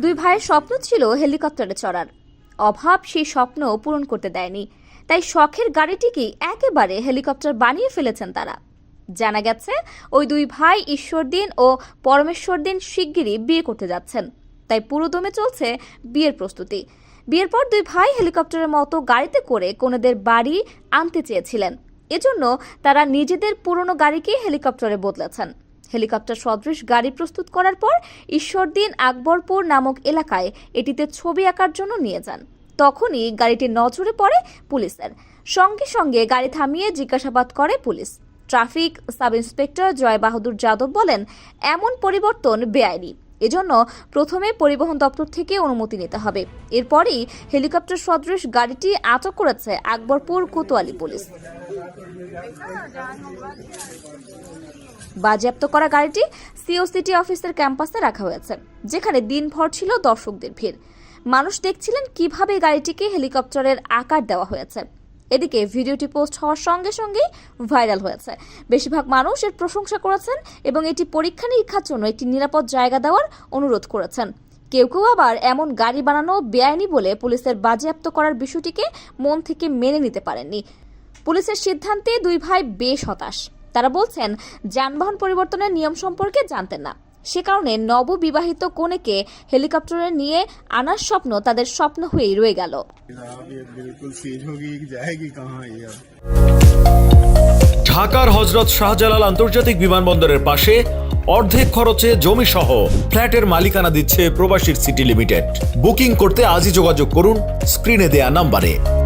দুই ভাইয়ের স্বপ্ন ছিল হেলিকপ্টারে চড়ার। অভাব সেই স্বপ্ন পূরণ করতে দেয়নি। তাই শখের গাড়িটিকেই একেবারে হেলিকপ্টার বানিয়ে ফেলেছেন তারা। জানা গেছে, ওই দুই ভাই ঈশ্বরদিন ও পরমেশ্বরদিন শিগগিরই বিয়ে করতে যাচ্ছেন। তাই পুরোদমে চলছে বিয়ের প্রস্তুতি। বিয়ের পর দুই ভাই হেলিকপ্টারের মতো গাড়িতে করে কোনেদের বাড়ি আনতে চেয়েছিলেন। এজন্য তারা নিজেদের পুরনো গাড়িকে হেলিকপ্টারে বদলেছেন। হেলিকপ্টার সদৃশ গাড়ি প্রস্তুত করার পর ঈশ্বরদিন আকবরপুর নামক এলাকায় এটিতে ছবি আঁকার জন্য নিয়ে যান। তখনই গাড়িটি নজরে পড়ে পুলিশের। সঙ্গে সঙ্গে গাড়ি থামিয়ে জিজ্ঞাসাবাদ করে police. Traffic sub inspector Joy Bahadur Yadav বলেন, এমন পরিবর্তন বেআইনি। এজন্য প্রথমে পরিবহন দপ্তর থেকে অনুমতি নিতে হবে। এরপরই হেলিকপ্টার সদৃশ গাড়িটি আটক করেছে আকবরপুর কোতোয়ালি পুলিশ। বাজেয়াপ্ত করা গাড়িটি সিও সিটি অফিসের ক্যাম্পাসে রাখা হয়েছে, যেখানে দিনভর ছিল দর্শকদের ভিড়। মানুষ দেখছিলেন কীভাবে গাড়িটিকে হেলিকপ্টারের আকার দেওয়া হয়েছে। এদিকে ভিডিওটি পোস্ট হওয়ার সঙ্গে সঙ্গেই ভাইরাল হয়েছে। বেশিরভাগ মানুষ এর প্রশংসা করেছেন এবং এটি পরীক্ষা নিরীক্ষার জন্য একটি নিরাপদ জায়গা দেওয়ার অনুরোধ করেছেন। কেউ কেউ আবার এমন গাড়ি বানানো বেআইনি বলে পুলিশের বাজেয়াপ্ত করার বিষয়টিকে মন থেকে মেনে নিতে পারেননি। পুলিশের সিদ্ধান্তে দুই ভাই বেশ হতাশ। তারা বলছেন, যানবাহন পরিবর্তনের নিয়ম সম্পর্কে জানতেন না। সে কারণে নববিবাহিত কনেকে হেলিকপ্টারে নিয়ে আনার স্বপ্ন তাদের স্বপ্ন হয়েই রয়ে গেল। ঢাকার হজরত শাহজালাল আন্তর্জাতিক বিমানবন্দরের পাশে অর্ধেক খরচে জমি সহ ফ্ল্যাটের মালিকানা দিচ্ছে প্রবাসীর সিটি লিমিটেড। বুকিং করতে আজই যোগাযোগ করুন স্ক্রিনে দেয়া নাম্বারে।